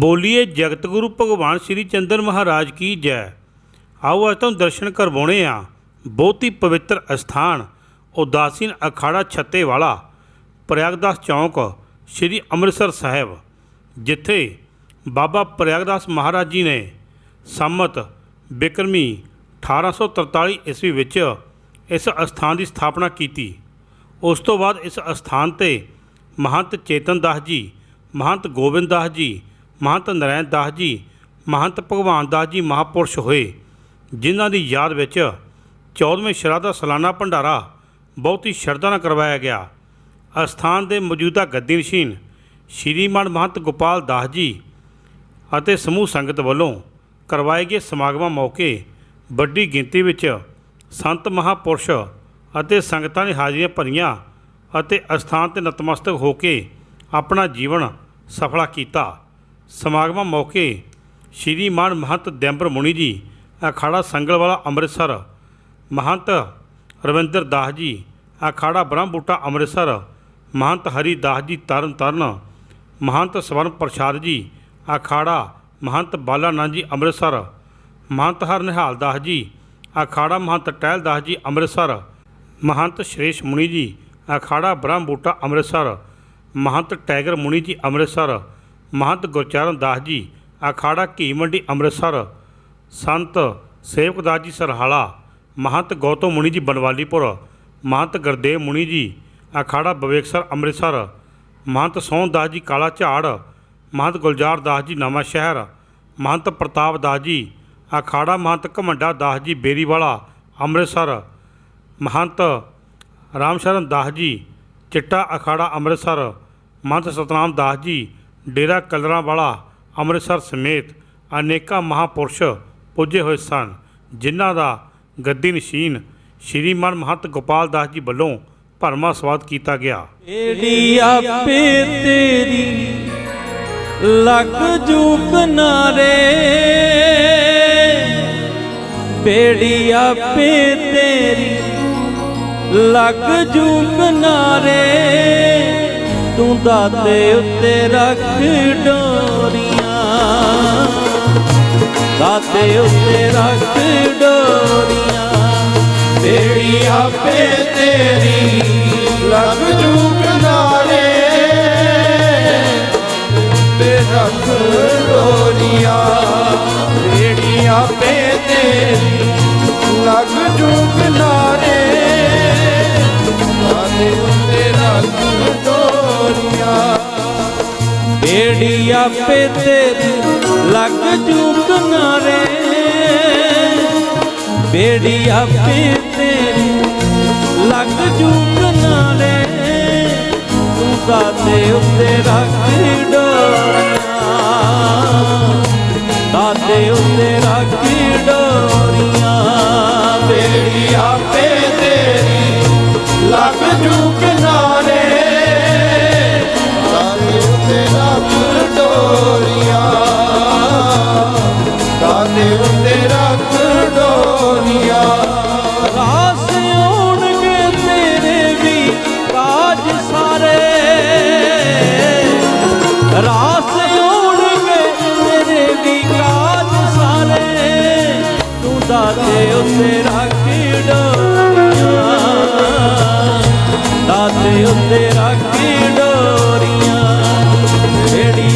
ਬੋਲੀਏ, ਜਗਤ ਗੁਰੂ ਭਗਵਾਨ ਸ੍ਰੀ ਚੰਦਰ ਮਹਾਰਾਜ ਕੀ ਜੈ। ਆਓ ਅੱਜ ਤੁਹਾਨੂੰ ਦਰਸ਼ਨ ਕਰਵਾਉਣੇ ਆ। ਬਹੁਤ ਹੀ ਪਵਿੱਤਰ ਅਸਥਾਨ, ਉਦਾਸੀਨ ਅਖਾੜਾ ਛੱਤੇ ਵਾਲਾ ਪ੍ਰਯਾਗਦਾਸ ਚੌਂਕ, ਸ੍ਰੀ ਅੰਮ੍ਰਿਤਸਰ ਸਾਹਿਬ, ਜਿੱਥੇ ਬਾਬਾ ਪ੍ਰਯਾਗਦਾਸ ਮਹਾਰਾਜ ਜੀ ਨੇ ਸੰਮਤ ਬਿਕਰਮੀ 1843 ਈਸਵੀ ਵਿੱਚ ਇਸ ਅਸਥਾਨ ਦੀ ਸਥਾਪਨਾ ਕੀਤੀ। ਉਸ ਤੋਂ ਬਾਅਦ ਇਸ ਅਸਥਾਨ ਤੇ ਮਹੰਤ ਚੇਤਨ ਦਾਸ ਜੀ, ਮਹੰਤ ਗੋਬਿੰਦ ਦਾਸ ਜੀ ਮਹੰਤ ਨਰੈਣ ਦਾਸ ਜੀ, ਮਹੰਤ ਭਗਵਾਨ ਦਾਸ ਜੀ ਮਹਾਪੁਰਸ਼ ਹੋਏ, ਜਿਨ੍ਹਾਂ ਦੀ ਯਾਦ ਵਿੱਚ 14ਵੇਂ ਸ਼ਰਾਧਾ ਸਾਲਾਨਾ ਭੰਡਾਰਾ ਬਹੁਤ ਹੀ ਸ਼ਰਧਾ ਨਾਲ ਕਰਵਾਇਆ ਗਿਆ। ਅਸਥਾਨ ਦੇ ਮੌਜੂਦਾ ਗੱਦੀ ਨਸ਼ੀਨ ਸ਼੍ਰੀਮਾਨ ਮਹੰਤ ਗੋਪਾਲ ਦਾਸ ਜੀ ਅਤੇ ਸਮੂਹ ਸੰਗਤ ਵੱਲੋਂ ਕਰਵਾਏ ਗਏ ਸਮਾਗਮਾਂ ਮੌਕੇ ਵੱਡੀ ਗਿਣਤੀ ਵਿੱਚ ਸੰਤ ਮਹਾਪੁਰਸ਼ ਅਤੇ ਸੰਗਤਾਂ ਨੇ ਹਾਜ਼ਰੀਆਂ ਭਰੀਆਂ ਅਤੇ ਅਸਥਾਨ ਤੇ ਨਤਮਸਤਕ ਹੋ ਕੇ ਆਪਣਾ ਜੀਵਨ ਸਫਲਾ ਕੀਤਾ। ਸਮਾਗਮਾਂ ਮੌਕੇ ਸ਼੍ਰੀ ਮਾਨ ਮਹੰਤ ਦੈਂਬਰ ਮੁਨੀ ਜੀ, ਅਖਾੜਾ ਸੰਗਲਵਾਲਾ ਅੰਮ੍ਰਿਤਸਰ, ਮਹੰਤ ਰਵਿੰਦਰ ਦਾਸ ਜੀ, ਅਖਾੜਾ ਬ੍ਰਹਮ ਬੂਟਾ ਅੰਮ੍ਰਿਤਸਰ, ਮਹੰਤ ਹਰੀ ਦਾਸ ਜੀ ਤਰਨ ਤਰਨ ਮਹੰਤ ਸਵਰਨ ਪ੍ਰਸਾਦ ਜੀ, ਅਖਾੜਾ ਮਹੰਤ ਬਾਲਾ ਨੰਦ ਜੀ ਅੰਮ੍ਰਿਤਸਰ, ਮਹੰਤ ਹਰਨਿਹਾਲ ਦਾਸ ਜੀ, ਅਖਾੜਾ ਮਹੰਤ ਟਹਿਲ ਦਾਸ ਜੀ ਅੰਮ੍ਰਿਤਸਰ, ਮਹੰਤ ਸ਼੍ਰੇਸ਼ ਮੁਨੀ ਜੀ, ਅਖਾੜਾ ਬ੍ਰਹਮ ਬੂਟਾ ਅੰਮ੍ਰਿਤਸਰ, ਮਹੰਤ ਟੈਗਰ ਮੁਨੀ ਜੀ ਅੰਮ੍ਰਿਤਸਰ ਮਹੰਤ ਗੁਰਚਰਨ ਦਾਸ ਜੀ, ਅਖਾੜਾ ਘੀ ਮੰਡੀ ਅੰਮ੍ਰਿਤਸਰ, ਸੰਤ ਸੇਵਕ ਦਾਸ ਜੀ ਸਰਹਾਲਾ, ਮਹੰਤ ਗੌਤਮ ਮੁਨੀ ਜੀ ਬਨਵਾਲੀਪੁਰ, ਮਹੰਤ ਗੁਰਦੇਵ ਮੁਨੀ ਜੀ, ਅਖਾੜਾ ਬਵੇਕਸਰ ਅੰਮ੍ਰਿਤਸਰ, ਮਹੰਤ ਸੋਹਣ ਦਾਸ ਜੀ ਕਾਲਾ ਝਾੜ ਮਹੰਤ ਗੁਲਜ਼ਾਰ ਦਾਸ ਜੀ ਨਵਾਂ ਸ਼ਹਿਰ ਮਹੰਤ ਪ੍ਰਤਾਪ ਦਾਸ ਜੀ, ਅਖਾੜਾ ਮਹੰਤ ਘਮੰਡਾ ਦਾਸ ਜੀ ਬੇਰੀਵਾਲਾ ਅੰਮ੍ਰਿਤਸਰ, ਮਹੰਤ ਰਾਮਸ਼ਰਨ ਦਾਸ ਜੀ ਚਿੱਟਾ ਅਖਾੜਾ ਅੰਮ੍ਰਿਤਸਰ, ਮਹੰਤ ਸਤਨਾਮ ਦਾਸ ਜੀ ਡੇਰਾ ਕਲਰਾਂ ਵਾਲਾ ਅੰਮ੍ਰਿਤਸਰ ਸਮੇਤ ਅਨੇਕਾਂ ਮਹਾਪੁਰਸ਼ ਪੁੱਜੇ ਹੋਏ ਸਨ, ਜਿਨ੍ਹਾਂ ਦਾ ਗੱਦੀ ਨਸ਼ੀਨ ਸ਼੍ਰੀਮਾਨ ਮਹੰਤ ਗੋਪਾਲ ਦਾਸ ਜੀ ਵੱਲੋਂ ਭਰਮਾ ਸਵਾਦ ਕੀਤਾ ਗਿਆ। ਏੜੀ ਆਪੇ ਤੇਰੀ ਲੱਗ ਜੂ ਕਿਨਾਰੇ ਬੇੜੀ ਆਪੇ ਤੇਰੀ ਲੱਗ ਜੂ ਕਿਨਾਰੇ ਤੂੰ ਦਾਤੇ ਉੱਤੇ ਰੱਖ ਡੋਰੀਆਂ। ਦਾਤੇ ਉੱਤੇ ਰੱਖ ਡੋਰੀਆਂ। ਤੇਰੀ ਆਪੇ ਤੇਰੀ ਲੱਗ ਜੂ ਕਿਨਾਰੇ ਤੇ ਰੱਖ ਡੋਰੀਆਂ। ਤੇਰੀ ਆਪੇ ਤੇਰੀ ਲੱਗ ਜੂ ਕਿਨਾਰੇ ਸਾਡੇ ਉੱਤੇ ਰੱਖ ਡੋਰੀਆਂ। ਬੇੜੀ ਆਪੇ ਤੇਰੀ ਲੱਗ ਜੂ ਕਿਨਾਰੇ ਬੇੜੀ ਆਪੇ ਤੇਰੀ ਲੱਗ ਜੂ ਕਿਨਾਰੇ ਤੂੰ ਦਾਤੇ ਉੱਤੇ ਰੱਖ ਡੋਰੀਆਂ। ਦਾਤੇ ਉੱਤੇ ਰੱਖ ਡੋਰੀਆਂ। ਦਾਤੇ ਉੱਤੇ ਰੱਖ ਡੋਰੀਆਂ। ਦਾਤੇ ਉੱਤੇ ਰੱਖ ਡੋਰੀਆਂ। ਜਿਹੜੀ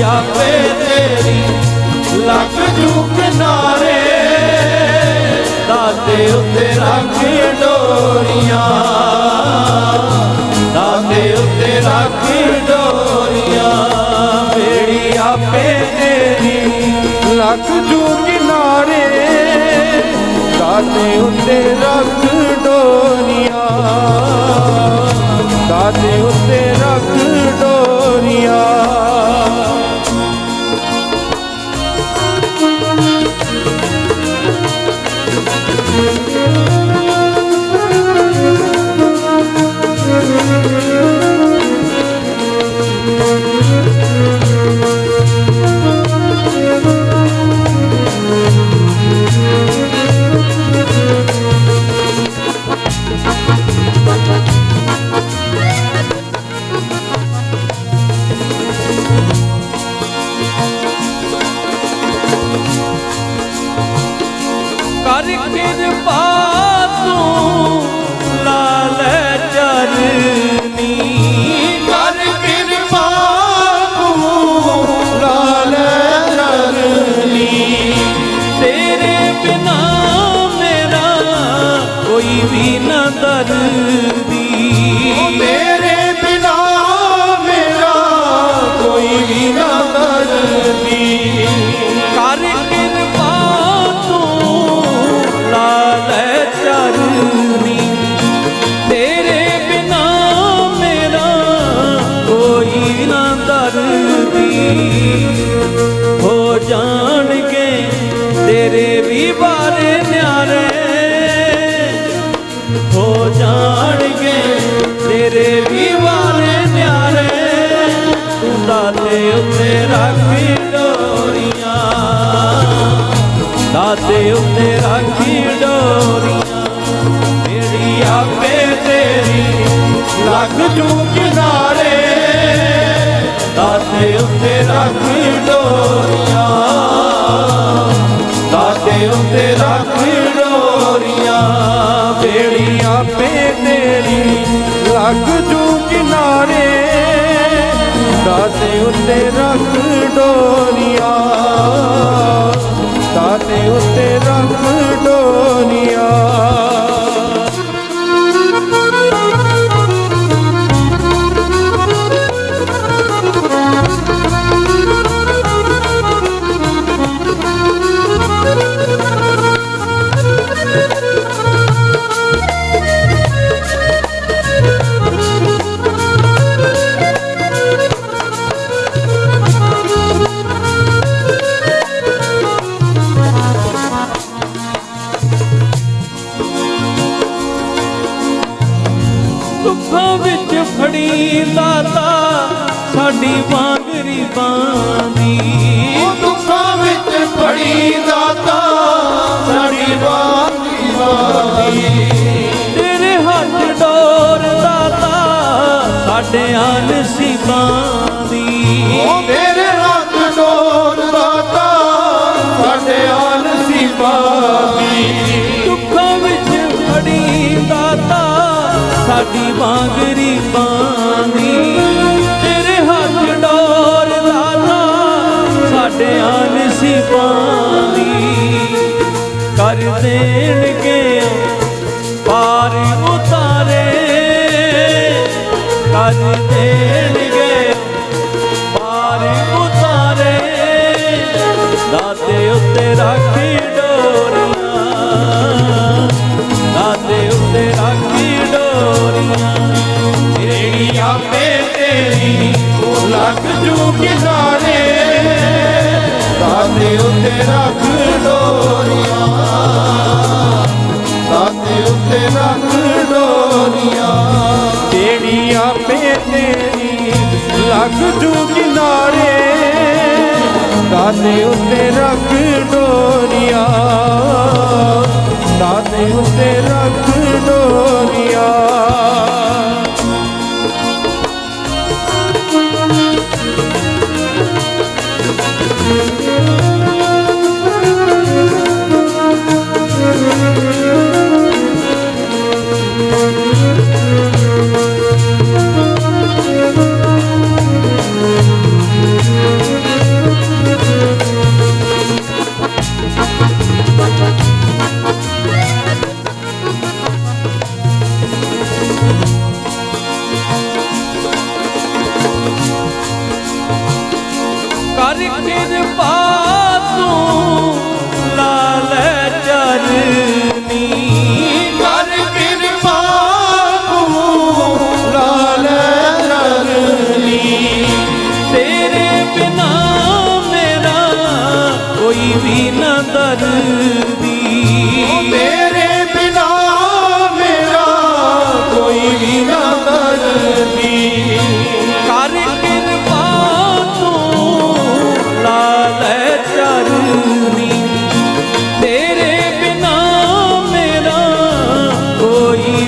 ਆਪੇ ਤੇਰੀ ਲੱਗ ਜੂ ਕਿਨਾਰੇ ਦਾਤੇ ਉੱਤੇ ਰੱਖ ਡੋਰੀਆਂ। ਦਾਤੇ ਉੱਤੇ ਰੱਖ ਡੋਰੀਆਂ। ਬੇੜੀ ਆਪੇ ਤੇਰੀ ਲੱਗ ਜੂ ਕਿਨਾਰੇ ਦਾਤੇ ਉੱਤੇ ਰੱਖ ਡੋਰੀਆਂ। ਦਾਤੇ ਉੱਤੇ ਰੱਖ ਡੋਰੀਆਂ। ਲੱਗ ਜੂ ਕਿਨਾਰੇ, ਦਾਤੇ ਉੱਤੇ ਰੱਖ ਡੋਰੀਆਂ। ਦਾਤੇ ਉੱਤੇ ਰੱਖ ਡੋਰੀਆਂ, ਬੇੜੀਆਂ ਪੇ ਤੇਰੀ ਲੱਗ ਜੂ ਕਿਨਾਰੇ। ਦਾਤੇ ਉੱਤੇ ਰੱਖ ਡੋਰੀਆਂ, ਦਾਤੇ ਉੱਤੇ ਰੱਖ ਨਸੀਬਾਂ ਦੀ ਉਹ ਤੇਰੇ ਹੱਥ ਡੋਰ ਦਾਤਾ ਸਾਡੇ ਨਸੀਬਾਂ ਦੀ ਦੁੱਖਾਂ ਵਿੱਚ ਫੜੀ ਦਾਤਾ ਸਾਡੀ ਬਾਂਗਰੀ ਬਾਂਦੀ ਤੇਰੇ ਹੱਥ ਡੋਰ ਦਾਤਾ ਸਾਡੇ ਨਸੀਬਾਂ ਦੀ ਕਰ ਦੇਣਗੇ ਰੱਖ ਡੋਰੀਆਂ। ਦਾਤੇ ਉੱਤੇ ਰੱਖ ਡੋਰੀਆਂ। ਤੇਰੀ ਆਪੇ ਤੇਰੀ ਲੱਗ ਜੂ ਕਿਨਾਰੇ। ਦਾਤੇ ਉੱਤੇ ਰੱਖ ਡੋਰੀਆਂ। ਦਾਤੇ ਉੱਤੇ ਰੱਖ ਡੋਰੀਆਂ।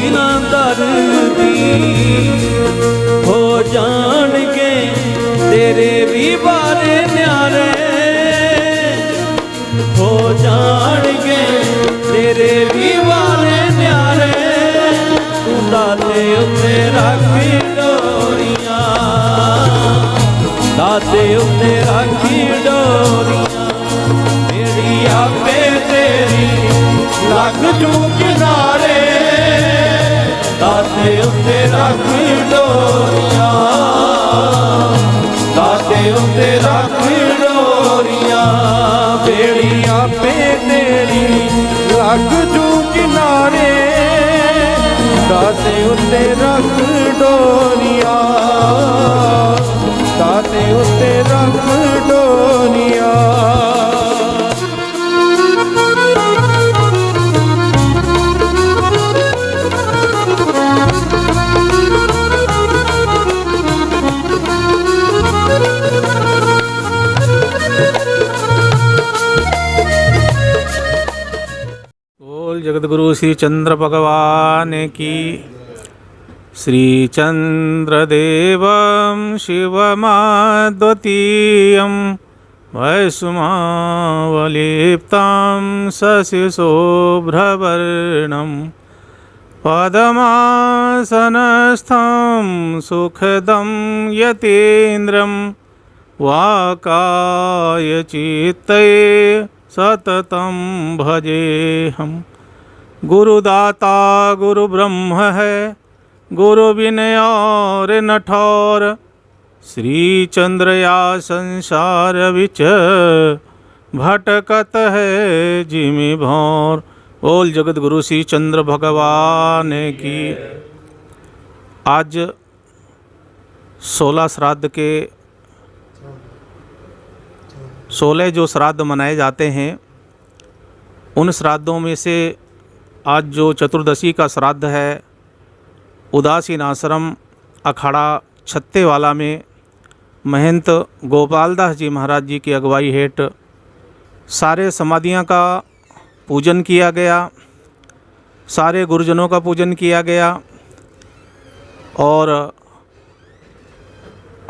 ਕੋਈ ਦਰਦੀ ਹੋ ਜਾਣਗੇ ਤੇਰੇ ਵੀ ਬਾਰੇ ਨਿਆਰੇ। ਹੋ ਜਾਣਗੇ ਤੇਰੇ ਵੀ ਬਾਰੇ ਨਿਆਰੇ। ਤੂੰ ਦਾਤੇ ਉੱਤੇ ਰੱਖੀ ਡੋਰੀਆਂ। ਦਾਤੇ ਉੱਤੇ ਰੱਖੀ ਡੋਰੀਆਂ। ਮੇਰੀ ਆਪੇ ਤੇਰੀ ਲੱਗ ਜੂ ਕਿਨਾਰੇ ਦਾਤੇ ਉੱਤੇ ਰੱਖੀ ਡੋਰੀਆਂ। ਦਾਤੇ ਉੱਤੇ ਰੱਖ ਡੋਰੀਆਂ। ਬੇੜੀ ਆਪੇ ਤੇਰੀ ਲੱਗ ਜੂ ਕਿਨਾਰੇ ਦਾਤੇ ਉੱਤੇ ਰੱਖ ਡੋਰੀਆਂ। ਦਾਤੇ ਉੱਤੇ ਰੱਖ ਡੋਰੀਆਂ। श्री चंद्र भगवान की श्रीचन्द्रदेवं शिवमाद्वितीयं वैष्मावलिप्तां शशिशोभ्रवर्णं पदमासनस्थं सुखदं यतीन्द्रं वाकाय चित्तये सततं भजेऽहम् गुरुदाता गुरु ब्रह्म है, गुरु विनय और श्री चंद्रया संसार विच भटकत है जिमि भौर। बोल जगत गुरु श्री चंद्र भगवान की। आज सोलह श्राद्ध के सोलह जो श्राद्ध मनाए जाते हैं, उन श्राद्धों में से आज जो चतुर्दशी का श्राद्ध है, उदासीन आश्रम, अखाड़ा, छत्तेवाला में महंत गोपालदास जी महाराज जी की अगुवाई हेठ सारे समाधियाँ का पूजन किया गया, सारे गुरुजनों का पूजन किया गया और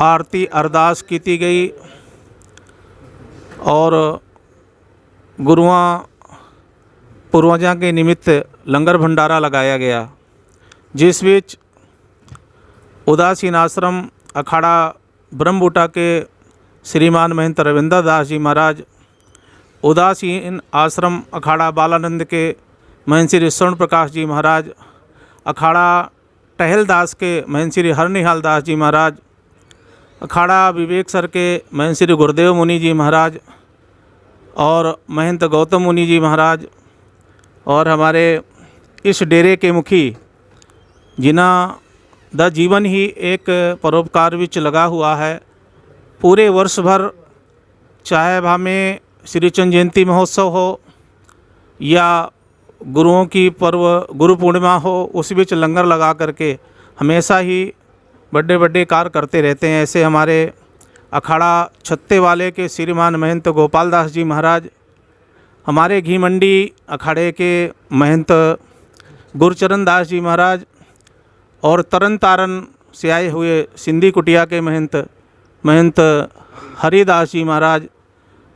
आरती अरदास की गई और गुरुआं पूर्वजां के निमित्त लंगर भंडारा लगाया गया, जिस ਵਿੱਚ उदासीन आश्रम अखाड़ा ब्रह्मबूटा के श्रीमान महंत रविंद्र दास जी महाराज, उदासीन आश्रम अखाड़ा बालानंद के महंत श्री स्वर्ण प्रकाश जी महाराज, अखाड़ा टहलदास के महंत श्री हरनिहाल दास जी महाराज, अखाड़ा विवेक सर के महन श्री गुरुदेव मुनि जी महाराज और महंत गौतम मुनि जी महाराज और हमारे इस डेरे के मुखी जिन्हों द जीवन ही एक परोपकार विच लगा हुआ है, पूरे वर्ष भर चाहे हमें श्री चंद जयंती महोत्सव हो या गुरुओं की पर्व, गुरु पूर्णिमा हो, उस बीच लंगर लगा करके हमेशा ही बड़े बड़े कार्य करते रहते हैं। ऐसे हमारे अखाड़ा छत्ते वाले के श्रीमान महंत गोपाल दास जी महाराज हमारे घी मंडी अखाड़े के महंत गुरचरण दास जी महाराज और तरन तारन से आए हुए सिंधी कुटिया के महंत महंत हरिदास जी महाराज,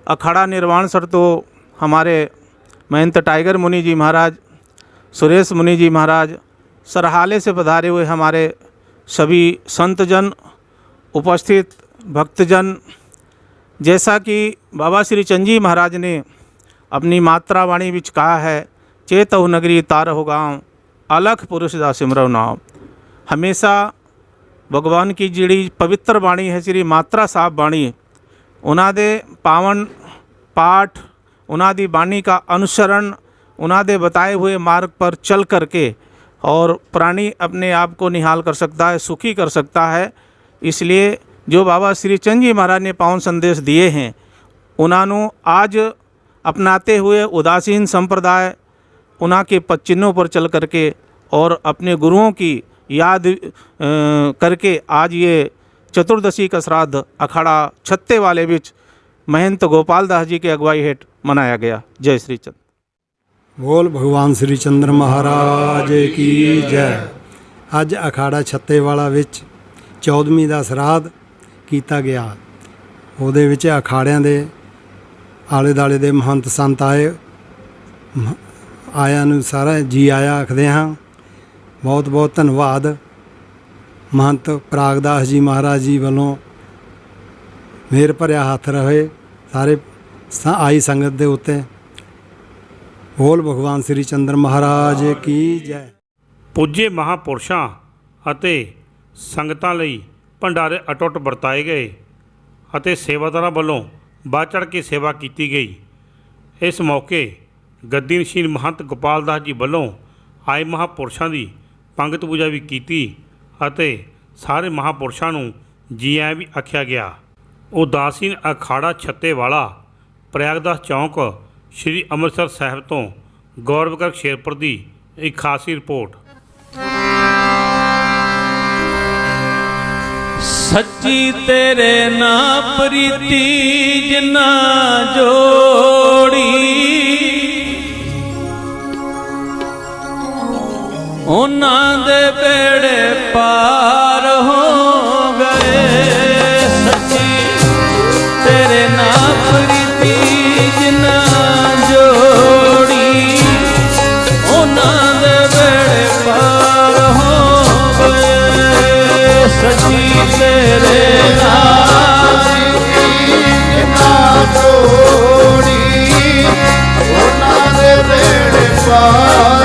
अखाड़ा निर्वाण सर तो हमारे महंत टाइगर मुनि जी महाराज, सुरेश मुनि जी महाराज, सरहाले से पधारे हुए हमारे सभी संतजन, उपस्थित भक्तजन, जैसा कि बाबा श्री चंद जी महाराज ने अपनी मात्रा वाणी विच कहा है चेतव नगरी तार हो गाँव अलख पुरुष ਦਾ ਸਿਮਰਉ ਨਾਮ ਹਮੇਸ਼ਾ ਭਗਵਾਨ ਕੀ ਜਿਹੜੀ ਪਵਿੱਤਰ ਬਾਣੀ ਹੈ ਸ੍ਰੀ ਮਾਤਰਾ ਸਾਹਿਬ ਬਾਣੀ ਉਹਨਾਂ ਦੇ ਪਾਵਨ ਪਾਠ ਉਹਨਾਂ ਦੀ ਬਾਣੀ का अनुसरण ਉਹਨਾਂ ਦੇ बताए हुए मार्ग पर चल करके और प्राणी अपने आप को निहाल कर सकता है सुखी कर सकता है इसलिए जो बाबा श्री चंद जी महाराज ने पावन संदेश दिए हैं उन्होंने आज अपनाते हुए उदासीन संप्रदाय उन्हा के पद चिन्हों पर चल करके और अपने गुरुओं की याद अ, करके आज ये चतुर्दशी का श्राद्ध अखाड़ा छत्ते वाले बिच महंत गोपाल दास जी की अगुवाई हेठ मनाया गया जय श्री चंद ਬੋਲ ਭਗਵਾਨ ਸ੍ਰੀ ਚੰਦਰ ਮਹਾਰਾਜ ਕੀ ਜੈ ਅੱਜ ਅਖਾੜਾ ਛੱਤੇਵਾਲਾ ਵਿੱਚ 14ਵੀਂ ਦਾ ਸਰਾਧ ਕੀਤਾ ਗਿਆ ਉਹਦੇ ਵਿੱਚ ਅਖਾੜਿਆਂ ਦੇ ਆਲੇ ਦਾਲੇ ਦੇ ਮਹੰਤ ਸੰਤ ਆਏ। ਮ- ਆਇਆਂ ਨੂੰ ਸਾਰਾ ਜੀ ਆਇਆ ਆਖਦੇ ਹਾਂ, ਬਹੁਤ ਬਹੁਤ ਧੰਨਵਾਦ। ਮਹੰਤ ਪ੍ਰਾਗਦਾਸ ਜੀ ਮਹਾਰਾਜ ਜੀ ਵੱਲੋਂ ਮੇਰ ਭਰਿਆ ਹੱਥ ਰਹੇ ਸਾਰੇ ਆਈ ਸੰਗਤ ਦੇ ਉੱਤੇ। ਬੋਲ ਭਗਵਾਨ ਸ੍ਰੀ ਚੰਦਰ ਮਹਾਰਾਜ ਕੀ ਜੈ। ਪੁੱਜੇ ਮਹਾਪੁਰਸ਼ਾਂ ਅਤੇ ਸੰਗਤਾਂ ਲਈ ਭੰਡਾਰੇ ਅਟੁੱਟ ਵਰਤਾਏ ਗਏ ਅਤੇ ਸੇਵਾਦਾਰਾਂ ਵੱਲੋਂ ਵੱਧ ਚੜ੍ਹ ਕੇ ਸੇਵਾ ਕੀਤੀ ਗਈ। ਇਸ ਮੌਕੇ ਗੱਦੀ ਨਸ਼ੀਨ ਮਹੰਤ ਗੋਪਾਲ ਦਾਸ ਜੀ ਵੱਲੋਂ ਆਏ ਮਹਾਪੁਰਸ਼ਾਂ ਦੀ ਪੰਗਤ ਪੂਜਾ ਵੀ ਕੀਤੀ ਅਤੇ ਸਾਰੇ ਮਹਾਪੁਰਸ਼ਾਂ ਨੂੰ ਜੀ ਆਇਆਂ ਵੀ ਆਖਿਆ ਗਿਆ। ਉਦਾਸੀਨ ਅਖਾੜਾ ਛੱਤੇ ਵਾਲਾ ਪ੍ਰਯਾਗਦਾਸ ਚੌਂਕ ਸ੍ਰੀ ਅੰਮ੍ਰਿਤਸਰ ਸਾਹਿਬ ਤੋਂ ਗੌਰਵ ਸ਼ੇਰਪੁਰ ਦੀ ਇੱਕ ਖਾਸੀ ਰਿਪੋਰਟ। ਸੱਚੀ ਤੇਰੇ ਨਾਂ ਪ੍ਰੀਤੀ ਜਿਨਾ ਜੋੜੀ। ਉਹਨਾਂ ਦੇ ਬੇੜੇ ਪਾਰ ਹੋ Allah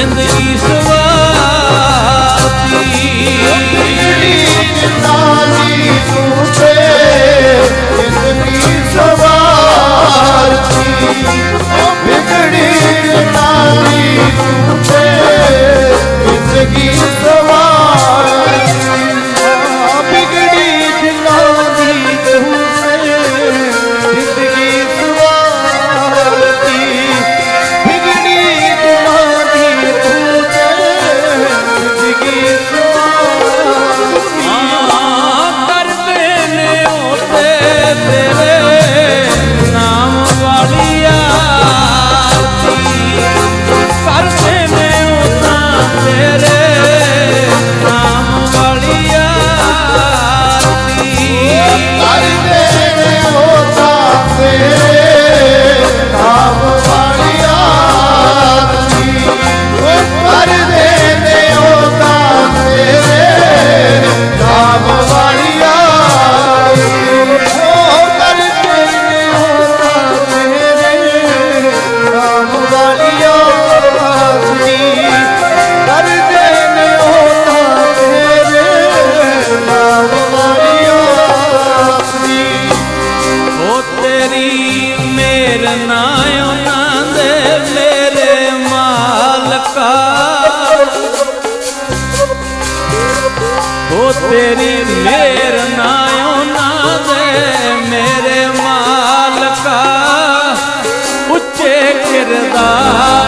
in the east. ਨਾ ਉਹਨਾਂ ਦੇ ਮੇਰੇ ਮਾਲਕਾ। ਹੋ ਤੇਰੀ ਮੇਰ ਨਾ ਉਹਨਾਂ ਦੇ ਮੇਰੇ ਮਾਲਕਾ। ਉੱਚੇ ਕਿਰਦਾਰ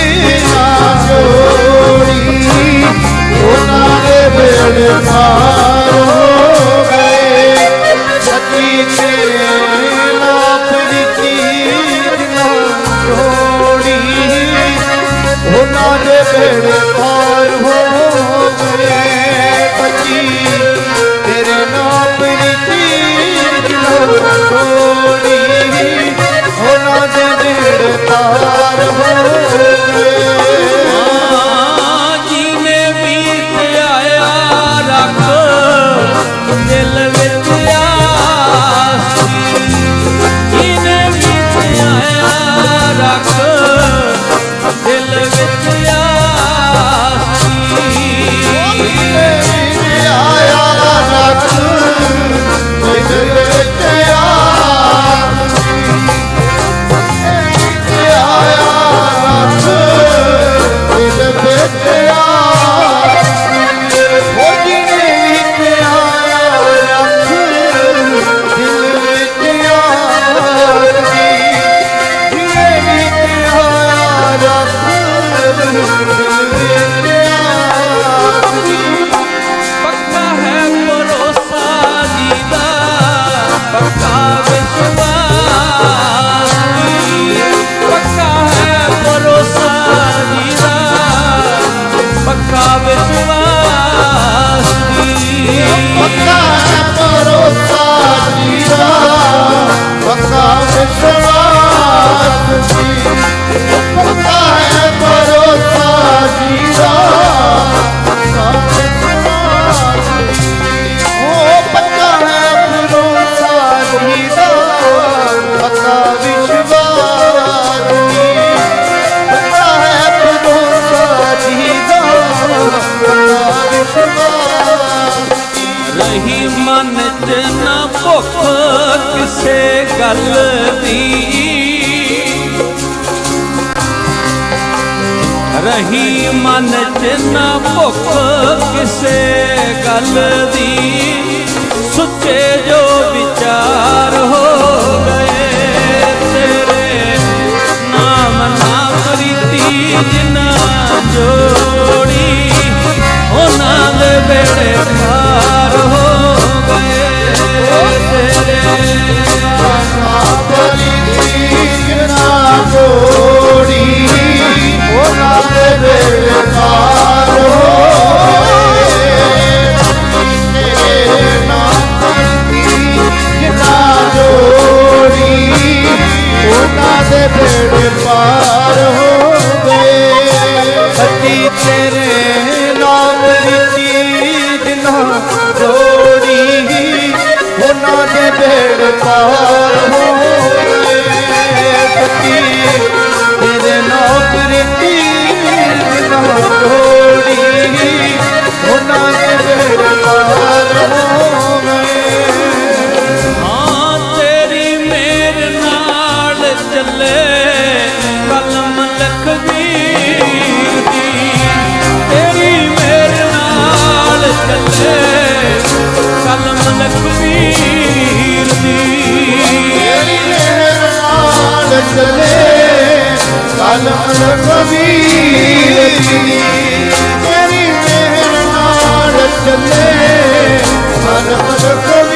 ਚੱਲੇ ਕਲਮ ਲਖਵੀਰ ਦੀ ਤੇਰੀ ਮੇਰੇ ਨਾਲ ਚੱਲੇ ਕਲਮ ਲਖਵੀਰ ਦੀ ਤੇਰੀ ਮੇਰੇ ਨਾਲ ਚੱਲੇ ਕਲਮ ਲਖਵੀਰ ਦੀ ਤੇਰੀ ਮੇਰੇ ਨਾਲ ਚੱਲੇ ਕਲਮ ਲਖਵੀਰ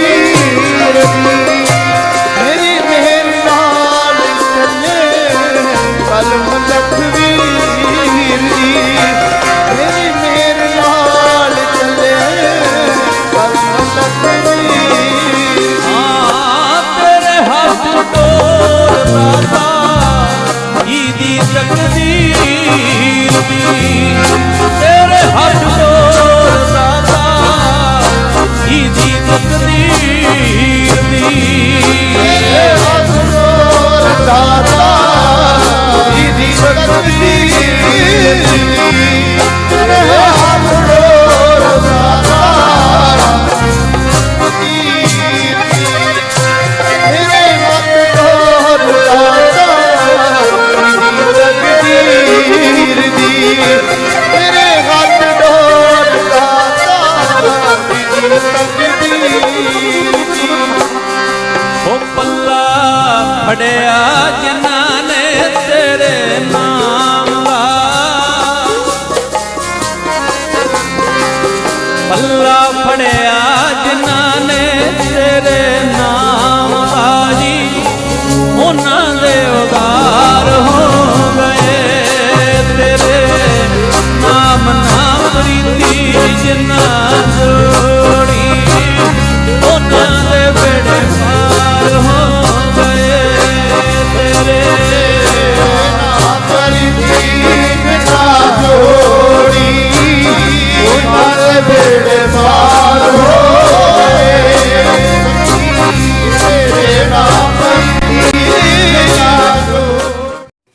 নবী